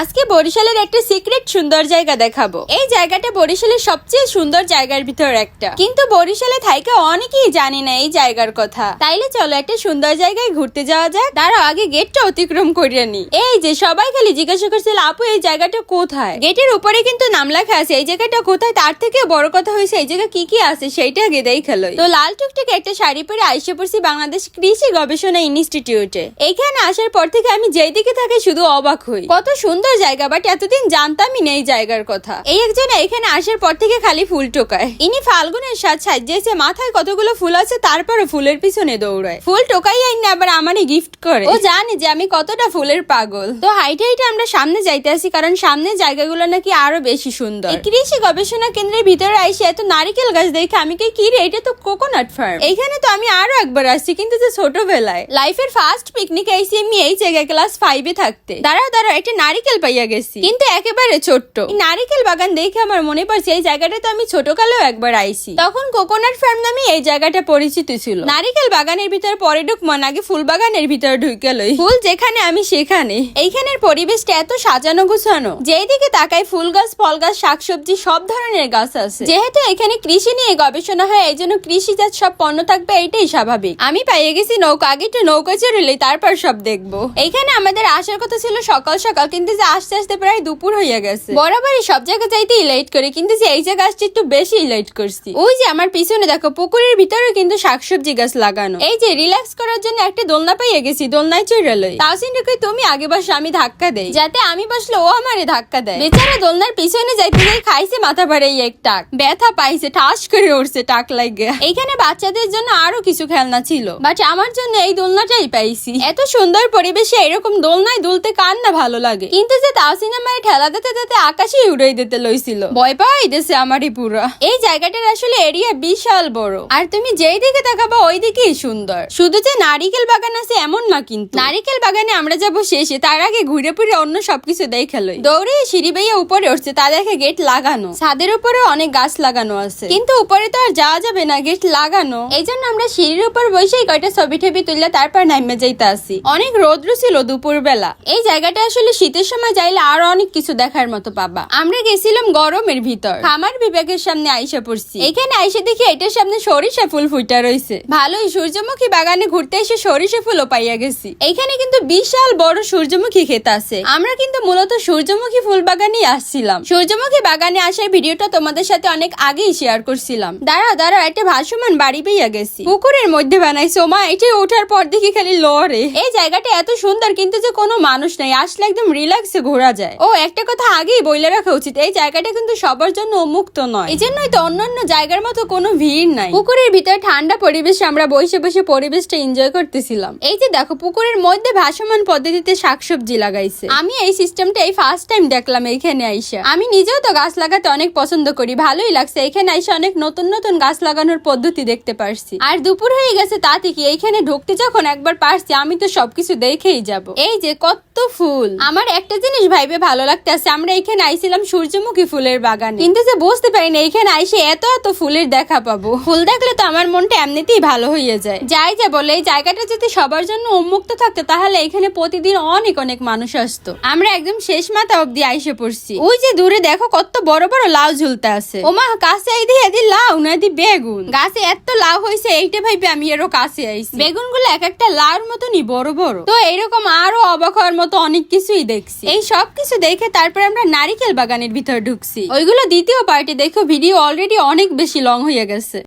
আজকে বরিশালের একটা সিক্রেট সুন্দর জায়গা দেখাবো। এই জায়গাটা বরিশালের সবচেয়ে সুন্দর জায়গার ভিতর একটা। কিন্তু বরিশালে থাইকে অনেকেই জানি না এই জায়গার কথা। তাইলে চলো একটা সুন্দর জায়গায় ঘুরতে যাওয়া যাক। তারা আগে গেটটা অতিক্রম করিয়ে নি। এই যে, সবাই খালি জিজ্ঞাসা করছিল আপু, এই জায়গাটা কোথায়? গেটের উপরে কিন্তু নাম লেখা আছে, এই জায়গাটা কোথায়? তার থেকে বড় কথা হয়েছে, এই জায়গা কি কি আছে? সেইটা আগে দেখাল তো লাল টুকটুকে একটা শাড়ি পরে আইসে পড়ছি বাংলাদেশ কৃষি গবেষণা ইনস্টিটিউটে। এখানে আসার পর থেকে আমি যেই দিকে থাকি, শুধু অবাক হই। কত সুন্দর জায়গা বাট এতদিন জানতামই নেই জায়গার কথা। এই একজন এখানে আসার পর থেকে খালি ফুল টোকায়। ইনি ফাল্গুনের সাজ সাজিয়েছে, মাথায় কতগুলো ফুল আছে তারপরে ফুলের পিছনে দৌড়ায়। ফুল টোকাই আইনি আবার আমারই গিফট করে। ও জানে যে আমি কতটা ফুলের পাগল। তো হাইটে হাইটে আমরা সামনে যাইতে আসি, কারণ সামনে জায়গাগুলো নাকি আরও বেশি সুন্দর। এই কৃষি গবেষণা কেন্দ্রের ভিতরে আইসে এত নারিকেল গাছ দেখে আমি কি রে, এটা তো কোকোনাট ফার্ম এইখানে তো আমি আরও একবার আসছি, কিন্তু যে ছোটবেলায়। লাইফের ফার্স্ট পিকনিক আইসি আমি এই জায়গায় ক্লাস ফাইভে থাকতে। দাঁড়াও দাঁড়াও, একটা নারিকেল পাইয়া গেছি। কিন্তু একেবারে ছোট্ট। নারিকেল বাগান দেখে আমার মনে পড়ছে এই জায়গাটা তো আমি ছোটকালেও একবার আইছি। তখন কোকোনাট ফার্ম নামে এই জায়গাটা পরিচিত ছিল। নারিকেল বাগানের ভিতর পরে ঢুকমান আগে ফুল বাগানের ভিতর ঢুকে লই। ফুল যেখানে আমি সেখানে। এইখানের পরিবেশটা এত সাজানো গুছানো। যেদিকে তাকাই ফুল গাছ ফল গাছ শাকসবজি সব ধরনের গাছ আছে। যেহেতু এখানে কৃষি নিয়ে গবেষণা হয় এই জন্য কৃষিজাত সব পণ্য থাকবে এটাই স্বাভাবিক। আমি পাইয়ে গেছি নৌকা আগে একটু নৌকা চড়লে তারপর সব দেখব। এইখানে আমাদের আসার কথা ছিল সকাল সকাল কিন্তু যে আস্তে আস্তে প্রায় দুপুর হয়ে গেছে। বরাবরই সব জায়গা যাইতেই লেট করি, কিন্তু যে এই জায়গা আসছে একটু বেশি লেট করছি। ওই যে আমার পিছনে দেখো, পুকুরের ভিতরে কিন্তু শাকসবজি গাছ লাগানো। এই যে রিল্যাক্স করার জন্য একটা দোলনা পাইয়ে গেছি, দোলনায় চড়ে লই। তাওসিন রেখে তুমি আগে বসো, আমি ধাক্কা দেই। যাতে আমি বসলে ও আমারে ধাক্কা দেয়। বেচারা দোলনার পিছনে যাইতে যাই খাইছে মাথা ভাড়ে এক টাক। ব্যথা পাইছে, ঠাস করে উঠছে টাক লাগে এইখানে বাচ্চাদের জন্য আরও কিছু খেলনা ছিল। বাট আমার জন্য এই দোলনাটাই পাইছি। এত সুন্দর পরিবেশে এরকম দোলনায় দুলতে কার না ভালো লাগে? কিন্তু যে তাওসিনা মায়ের ঠেলা দিতে দিতে আকাশে উড়াই দিতে লইছিল। ভয় পাওয়াই দিছে আমারই পুরো। এই জায়গাটার আসলে এরিয়া বিশাল বড়। আর তুমি যেই দিকে তাকাবো ওই দিকেই সুন্দর। শুধু যে নারিকেল বাগান আছে এমন না কিন্তু। নারিকেল বাগানে আমরা যাব শেষে, তার আগে ঘুরে ফিরে অন্য সবকিছু দেখে লই। দৌড়ে সিঁড়ি বেয়ে উপরে উঠছে, তা দেখে গেট লাগানো। ছাদের উপরে অনেক গাছ লাগানো আছে। কিন্তু উপরে তো আর যাওয়া যাবে না, গেট লাগানো। এই জন্য আমরা সিঁড়ির উপর বসেই কয়টা ছবি টবি তুললে তারপর নামে যাইতে আসি। অনেক রৌদ্র ছিল দুপুর বেলা এই জায়গাটা আসলে শীতের সময় যাইলে আরও অনেক কিছু দেখার মতো পাবা। আমরা গেছিলাম গরমের ভিতর। খামার বিভাগের সামনে আইসা পড়ছি। এখানে আইসা দেখি এটার সামনে সরিষা ফুল ফুটা রয়েছে ভালোই সূর্যমুখী বাগানে ঘুরতে এসে সরিষা ফুলও পাইয়া গেছি। এখানে কিন্তু বিশাল বড় সূর্যমুখী ক্ষেত আছে। আমরা কিন্তু মূলত সূর্যমুখী ফুল বাগানেই আসছিলাম। সূর্যমুখী বাগানে আসার ভিডিওটা তোমাদের সাথে অনেক আগেই শেয়ার করছিলাম। দাঁড়া দাঁড়া একটা ভাসমান বাড়ি পেয়ে গেছি। পুকুরের মধ্যে বানাইছো মা এটি ওঠার পর দেখি খালি লড়ে এই জায়গাটা এত সুন্দর কিন্তু যে কোনো মানুষ নাই। আসলে একদম রিল্যাক্সে ঘোরা যায়। ও একটা কথা আগেই বইলে রাখা উচিত এই জায়গাটা কিন্তু সবার জন্য উন্মুক্ত নয়। এই জন্যই তো অন্যান্য জায়গার মতো কোনো ভিড় নাই। পুকুরের ভিতরে ঠান্ডা পরিবেশে আমরা বসে বসে পরিবেশটা এনজয় করতেছিলাম। এই যে দেখো পুকুরের মধ্যে ভাসমান পদ্ধতিতে শাকসবজি লাগাইছে। আমি এই সিস্টেমটা এই ফার্স্ট টাইম দেখলাম এইখানে আইসা। আমি নিজেও তো গাছ লাগাতে অনেক পছন্দ করি ভালোই লাগছে। এখানে আইসা অনেক নতুন নতুন গাছ লাগানোর পদ্ধতি দেখতে পারছি। আর দুপুর হয়ে গেছে তা থেকে এইখানে ঢুকতে যখন একবার পারছি আমি তো সবকিছু দেখেই যাব। এই যে কত ফুল! আমার একটা জিনিস ভাইবে ভালো লাগতেছে, আমরা এখানে আইছিলাম সূর্যমুখী ফুলের বাগানে। কিন্তু যে বুঝতে পারি না এখানে আইসে এত এত ফুলের দেখা পাবো। ফুল দেখলে তো আমার মনটা এমনিতেই ভালো হয়ে যায়। যাই যা বলে, এই জায়গাটা যদি সবার জন্য উন্মুক্ত থাকতো, তাহলে এখানে প্রতিদিন অনেক অনেক মানুষ আসতো। আমরা একদম শেষ মাথা অব্দি আইসে পড়ছি। ওই যে দূরে দেখো, কত বড় বড় লাউ ঝুলতে আছে। ওমা, কাছে এই দিয়ে এদি লাউ না দি বেগুন? গাছে এত লাউ হয়েছে এইটা ভাইবে আমি এরও কাছে আইছি। বেগুনগুলো এক একটা লাউর মতনই বড় বড়। তো এইরকম আরও অবাক হওয়ার মতো অনেক কিছুই দেখছি। এই সব কিছু দেখে তারপর আমরা নারিকেল বাগানের ভিতর ঢুকছি। ওইগুলো দ্বিতীয় পার্টি দেখো ভিডিও অলরেডি অনেক বেশি লং হয়ে গেছে।